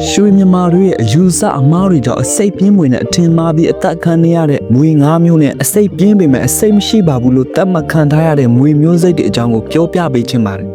ရွှေမြန်မာတို့ရဲ့အယူဆအမားတွေကြောင့်အစိတ်ပြင်းဝင်တဲ့အထင်မှားပြီးအသက်ခံနေရတဲ့မွေငါးမျိုးနဲ့အစိတ်ပြင်းပေမဲ့အစိတ်မရှိပါဘူးလို့သတ်မှတ်ခံထားရတဲ့မွေမျိုးစိတ်တွေအကြောင်းကိုပြောပြပေးချင်ပါတယ်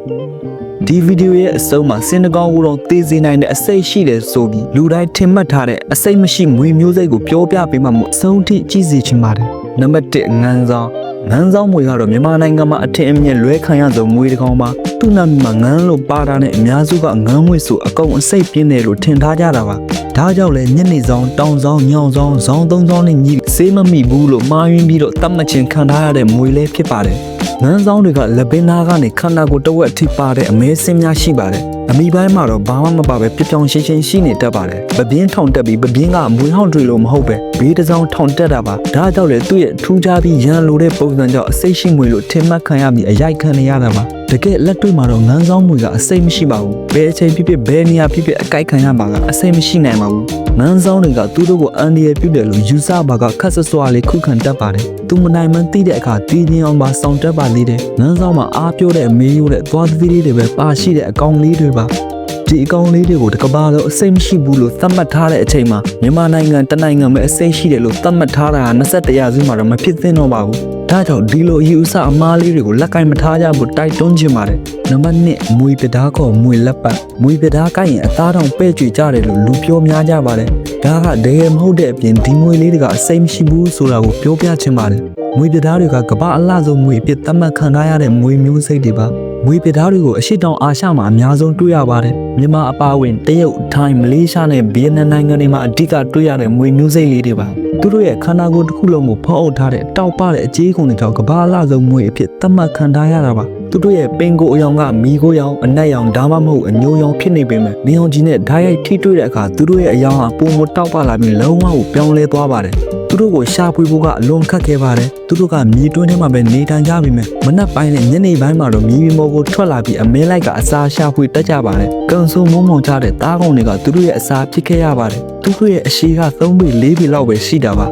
ဒီဗီဒီယိုရဲ့အဆုံးမှာစင်တကောင်ကိုတော့သိစေနိုင်တဲ့အစိတ်ရှိတယ်ဆိုပြီးလူတိုင်းထင်မှတ်ထားတဲ့အစိတ်မရှိမွေမျိုးစိတ်ကိုပြောပြပေးမှမို့အဆုံးထိကြည့်စေချင်ပါတယ်နံပါတ်1ငန်းဆောင်ငန်းဆောင်မွေကတော့မြန်မာနိုင်ငံမှာအထင်အမြင်လွဲခံရဆုံးမွေတစ်ကောင်ပါသူ့နာမည်မှာငန်းလို့ပါတာနဲ့အများစုကငန်းမွေဆိုအကုန်အစိတ်ပြင်းတယ်လို့ထင်ထားကြတာပါဒါကြောင့်လဲညနေဆောင်တောင်ဆောင်ညောင်ဆောင်ဇောင်းသုံးဆောင်နဲ့ညီစေးမမိဘူးလို့မှားယွင်းပြီးတော့တတ်မှတ်ခြင်းခံထားရတဲ့မွေလေးဖြစ်ပါတယ်ငန်းဆောင်တွေကလက်ပင်သားကနေခန္ဓာကိုယ်တစ်ဝက်အထိပါတဲ့အမဲစင်းများရှိပါတယ်အမိပိုင်းမှာတော့ဘာမှမပါပဲပြပြောင်ရှင်းရှင်းရှိနေတတ်ပါတယ်။ပပြင်းထောင်တက်ပြီးပပြင်းကမွေးဟောင်းတွေလို့မဟုတ်ပဲဘေးတစ်စောင်းထောင်တက်တာပါ။ဒါကြောင့်လေသူ့ရဲ့ထူးခြားပြီးရန်လိုတဲ့ပုံစံကြောင့်အစိတ်ရှိမွေလို့ထင်မှတ်ခံရပြီးအရိုက်ခံနေရတာပါ။ တကယ်လက်တွေ့မှာတော့ငန်းဆောင်မွေကအစိတ်မရှိပါဘူး။ဘယ်အချိန်ဖြစ်ဖြစ်ဘယ်နေရာဖြစ်ဖြစ်အကိုက်ခံရမှာကအစိတ်မရှိနိုင်ပါဘူး။ငန်းဆောင်တွေကသူတို့ကိုအန်ဒီရပြုတ်တယ်လို့ယူဆပါကခက်ဆဆွာလေးခုခံတတ်ပါတယ်။သူမနိုင်မှန်းသိတဲ့အခါတည်ငြိမ်အောင်ပါစောင့်တက်ပါသေးတယ်။ငန်းဆောင်မှာအားပြိုးတဲ့အမေးရိုးတဲ့သွားသတိလေးတွေပဲပါရှိတဲ့အကောင်လေးတွေပါ။ ဒီအကောင်လေးတွေကိုတစ်ကဘာလုံးအစိမ့်မရှိဘူးလို့သတ်မှတ်ထားတဲ့အချိန်မှာမြန်မာနိုင်ငံတနိုင်ငံပဲအစိမ့်ရှိတယ်လို့သတ်မှတ်ထားတာက21ရာစုမှာတော့မဖြစ်သင့်တော့ပါဘူး။ဒါကြောင့်ဒီလိုအယူအဆအမားလေးတွေကိုလက်ကင်မထားကြဘူးတိုက်တွန်းချင်ပါတယ်။နံပါတ်1မွေပဒါခေါ်မွေလက်ပတ်မွေပဒါကိုက်ရင်အသားတောင်ပဲ့ကြွကြတယ်လို့လူပြောများကြပါတယ်။ဒါကတကယ်မဟုတ်တဲ့အပြင်ဒီမွေလေးတွေကအစိမ့်မရှိဘူးဆိုတာကိုပြောပြချင်ပါတယ်။မွေပဒါတွေကကမ္ဘာအလှဆုံးမွေအဖြစ်သတ်မှတ်ခံထားရတဲ့မွေမျိုးစိတ်တွေပါ။ မွေပြသားတွေကိုအရှိတောင်အာရှမှာအများဆုံးတွေ့ရပါတယ်။မြန်မာအပါအဝင်တရုတ်၊ထိုင်း၊မလေးရှားနဲ့ဗီယက်နမ်နိုင်ငံတွေမှာအဓိကတွေ့ရတဲ့မွေမျိုးစိတ်လေးတွေပါ။သူတို့ရဲ့ခန္ဓာကိုယ်တစ်ခုလုံးကိုဖောက်အုပ်ထားတဲ့တောက်ပတဲ့အခြေခုံတွေကြောင့်ကမ္ဘာအလှဆုံးမွေအဖြစ်သတ်မှတ်ခံထားရတာပါ။သူတို့ရဲ့ပင်ကိုအယောင်ကမီကိုရောင်အနက်ရောင်ဒါမှမဟုတ်အညိုရောင်ဖြစ်နေပေမဲ့နေအောင်ကြီးနဲ့ဓာတ်ရိုက်ထိတွေ့တဲ့အခါသူတို့ရဲ့အယောင်ဟာပုံမတောက်ပလာပြီးလုံးဝကိုပြောင်းလဲသွားပါတယ်။ သူတို့ကိုရှာဖွေဖို့ကအလွန်ခက်ခဲပါတယ်သူတို့ကမြေတွင်းထဲမှာပဲနေထိုင်ကြပြီမယ်မနက်ပိုင်းနဲ့ညနေပိုင်းမှာတော့မြေပြင်ပေါ်ကိုထွက်လာပြီးအမဲလိုက်ကအစာရှာဖွေတက်ကြပါတယ်ကန်ဆူမုံမုံချတဲ့တားကောင်တွေကသူတို့ရဲ့အစာဖြစ်ခဲ့ရပါတယ်သူတို့ရဲ့အရှိက3ပေ4ပေလောက်ပဲရှိတာပါ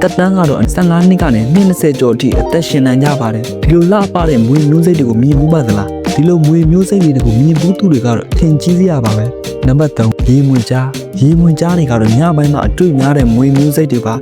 တက်တန်းကတော့15နှစ်ကနေ20ကျော်အထိအသက်ရှင်နိုင်ကြပါတယ်ဒီလိုလှပတဲ့မွေမျိုးစိတ်တွေကိုမြင်မှုပါသလားဒီလိုမွေမျိုးစိတ်တွေကိုမြင်ဘူးသူတွေကတော့ထင်ကြီးစရာပါပဲနံပါတ်3ရေမွေကြား ရေမွေကြားတွေကတော့ညပိုင်းမှာအတွေ့များတဲ့မွေမျိုးစိတ်တွေပါ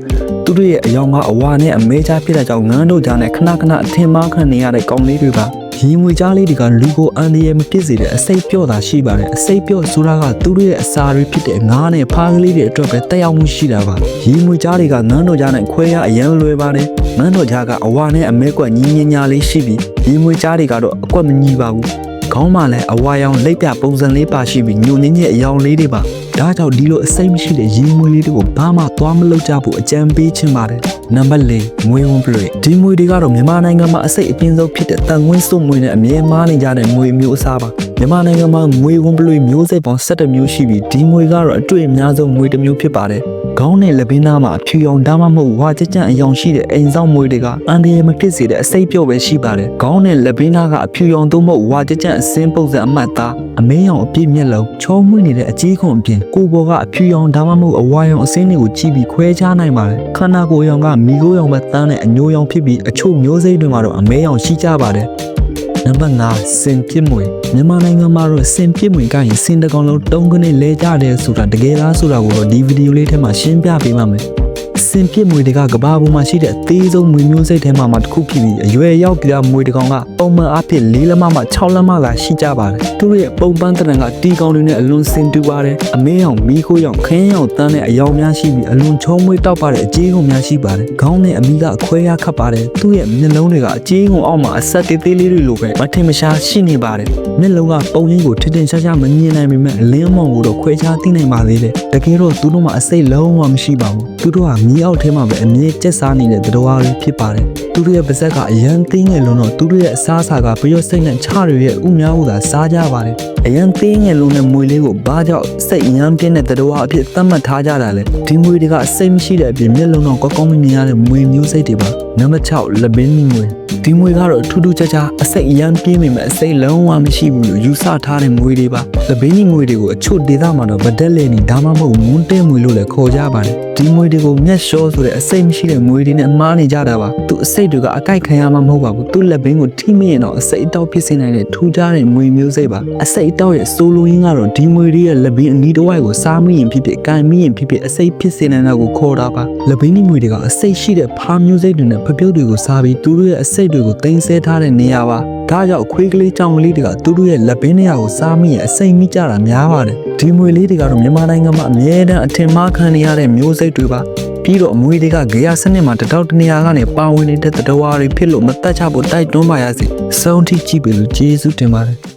သူတို့ရဲ့အယောင်ကအဝါနဲ့အမဲချဖြစ်တဲ့ကြောင့်ငန်းတို့ကြားနဲ့ခဏခဏအထင်မှားခံနေရတဲ့ကောင်လေးတွေပါရေမွေကြားလေးတွေကလူကိုအန်ဒီရဲ့မဖြစ်စေတဲ့အစိတ်ပြော့တာရှိပါတယ်အစိတ်ပြော့ဆိုတာကသူတို့ရဲ့အစာတွေဖြစ်တဲ့ငါးနဲ့ဖားကလေးတွေအတွက်ပဲတက်ရောက်မှုရှိတာပါရေမွေကြားတွေကငန်းတို့ကြားနဲ့ခွဲရအရန်လွယ်ပါတယ်ငန်းတို့ကြားကအဝါနဲ့အမဲကွက်ညီညီညာလေးရှိပြီးရေမွေကြားတွေကတော့အကွက်မညီပါဘူးခေါင်းမှာလည်းအဝါရောင်လက်ပြပုံစံလေးပါရှိပြီးညိုညင်းရဲ့အယောင်လေးတွေပါ ဒါကြောင့်ဒီလိုအစိမ့်မရှိတဲ့ရေမွေလေးတွေကိုဘာမှသွားမလုပ်ကြဘူးအကြံပေးချင်ပါတယ်နံပါတ်၄မွေးဝန်းပလွေဒီမွေတွေကတော့မြန်မာနိုင်ငံမှာအစိတ်အပြင်းဆုံးဖြစ်တဲ့တန်ငွင်းစုံမွေနဲ့အမြဲမားနေကြတဲ့မွေမျိုးအစားပါမြန်မာနိုင်ငံမှာမွေဝန်းပလွေမျိုးစိတ်ပေါင်း17မျိုးရှိပြီးဒီမွေကတော့အတွေ့အများဆုံးမွေတစ်မျိုးဖြစ်ပါတယ် ခေါင်းနဲ့လက်ဘင်းသားမှာအဖြူရောင်ဒါမှမဟုတ်ဝါကြကြံအယောင်ရှိတဲ့အိမ်ဆောင်မွေတွေကအန်ဒီရမဖြစ်စေတဲ့အစိတ်ပြော့ပဲရှိပါတယ်ခေါင်းနဲ့လက်ဘင်းသားကအဖြူရောင်သို့မဟုတ်ဝါကြကြံအစင်းပုံစံအမှတ်သားအမင်းရောင်အပြည့်မျက်လုံးချောမွေ့နေတဲ့အကြီးခွန်အပြင်ကိုယ်ပေါ်ကအဖြူရောင်ဒါမှမဟုတ်အဝါရောင်အစင်းတွေကိုကြည့်ပြီးခွဲခြားနိုင်ပါတယ်ခန္ဓာကိုယ်ရောင်ကမီကိုရောင်ပဲတန်းတဲ့အညိုရောင်ဖြစ်ပြီးအချို့မျိုးစိတ်တွေမှာတော့အမဲရောင်ရှိကြပါတယ် နံပါတ်5စင်ပြစ်မွေမြန်မာနိုင်ငံမှာတော့စင်ပြစ်မွေကရင်စင်တကောင်လုံးတုံးခနဲ့လဲကြတယ်ဆိုတာတကယ်လားဆိုတာကိုတော့ဒီဗီဒီယိုလေးထဲမှာရှင်းပြပေးပါမယ် စင်ပြစ်မွေတွေကကဘာပေါ်မှာရှိတဲ့အသေးဆုံးမွေမျိုးစိတ်ထဲမှာမှတစ်ခုဖြစ်ပြီးအရွယ်ရောက်ကြမွေတကောင်ကပုံမှန်အဖြစ်၄လက်မမှ6လက်မသာရှိကြပါတယ်သူတို့ရဲ့ပုံပန်းတရံကတီကောင်တွေနဲ့အလွန်စင်တူပါတယ်အမဲရောင်မီးခိုးရောင်ခင်းရောင်တန်းတဲ့အယောင်များရှိပြီးအလွန်ချုံမွေတောက်ပါတဲ့အကြီးကုန်များရှိပါတယ်ခေါင်းနဲ့အမီကအခွဲရခတ်ပါတယ်သူ့ရဲ့မျက်လုံးတွေကအကြီးကုန်အောက်မှာအဆက်သေးသေးလေးတွေလိုပဲမထင်မရှားရှိနေပါတယ်မျက်လုံးကပုံရင်းကိုထင်ထင်ရှားရှားမမြင်နိုင်ပေမဲ့အလင်းအမောင်ကိုတော့ခွဲခြားသိနိုင်ပါသေးတယ်တကယ်တော့သူတို့မှာအစိတ်လုံးဝမရှိပါဘူးသူတို့ကမီးအောက်ထဲမှာပဲအမြဲကျက်စားနေတဲ့သတ္တဝါတွေဖြစ်ပါတယ်သူတို့ရဲ့ပါဇက်ကအရန်သိငယ်လုံးတော့သူတို့ရဲ့အစားအစာကပျော့စိတ်နဲ့ချတွေရဲ့ဥများဟုသာစားကြပါတယ်အရန်သိငယ်လုံးနဲ့မွေလေးကိုဘာကြောင့်စိတ်ရမ်းပြင်းတဲ့သတ္တဝါအဖြစ်သတ်မှတ်ထားကြတာလဲဒီမွေတွေကအစိတ်မရှိတဲ့အပြင်မျက်လုံးတော့ကောင်းကောင်းမမြင်ရတဲ့မွေမျိုးစိတ်တွေပါနံပါတ်6လက်ဘင်းနီမွေဒီမွေကတော့ထူးထူးခြားခြားအစိတ်အရန်ပြင်းပေမဲ့အစိတ်လုံးဝမရှိဘူးလို့ယူဆထားတဲ့မွေတွေပါလက်ဘင်းနီမွေတွေကိုအချို့ဒေသမှာတော့ဗဒက်လေနီဒါမှမဟုတ်မွန်းတဲမွေလို့လည်းခေါ်ကြပါတယ်ဒီမွေတွေကိုမျက်လျှောဆိုတဲ့အစိတ်မရှိတဲ့မွေတွေနဲ့မှားနေကြတာပါသူအစိတ်တွေကအကိုက်ခံရမှာမဟုတ်ပါဘူးသူလက်ဘင်းကိုထိမိရင်တော့အစိတ်အတောက်ဖြစ်စေနိုင်တဲ့ထူးခြားတဲ့မွေမျိုးစိတ်ပါအစိတ်အတောက်ရဲ့ဆိုလိုရင်းကတော့ဒီမွေတွေရဲ့လက်ဘင်းအနီးတစ်ဝိုက်ကိုစားမိရင်ဖြစ်ဖြစ်ကန်မိရင်ဖြစ်ဖြစ်အစိတ်ဖြစ်စေနိုင်တာကိုခေါ်တာပါလက်ဘင်းနီမွေတွေကအစိတ်ရှိတဲ့ဖားမျိုးစိတ်တွေနဲ့ဖပြုတ်တွေကိုစားပြီးသူတို့ရဲ့အစိတ်တွေကိုတင်ဆဲထားတဲ့နေရာပါ ဒါကြောင့်ခွေးကလေးကြောင်ကလေးတွေကသူတို့ရဲ့လက်ဘင်းနေရာကိုစားမိရင်အစိတ်မိကြတာများပါတယ်ဒီမွေလေးတွေကတော့မြန်မာနိုင်ငံမှာအမြဲတမ်းအထင်မှားခံနေရတဲ့မျိုးစိတ်တွေပါပြီးတော့အမွေတွေကဂေယစနစ်မှာတတောက်တနေရာကနေပါဝင်နေတဲ့တတဝါတွေဖြစ်လို့မတက်ချဖို့တိုက်တွန်းပါရစေ။စုံထိကြည့်ပြီလို့ကျေးဇူးတင်ပါတယ်။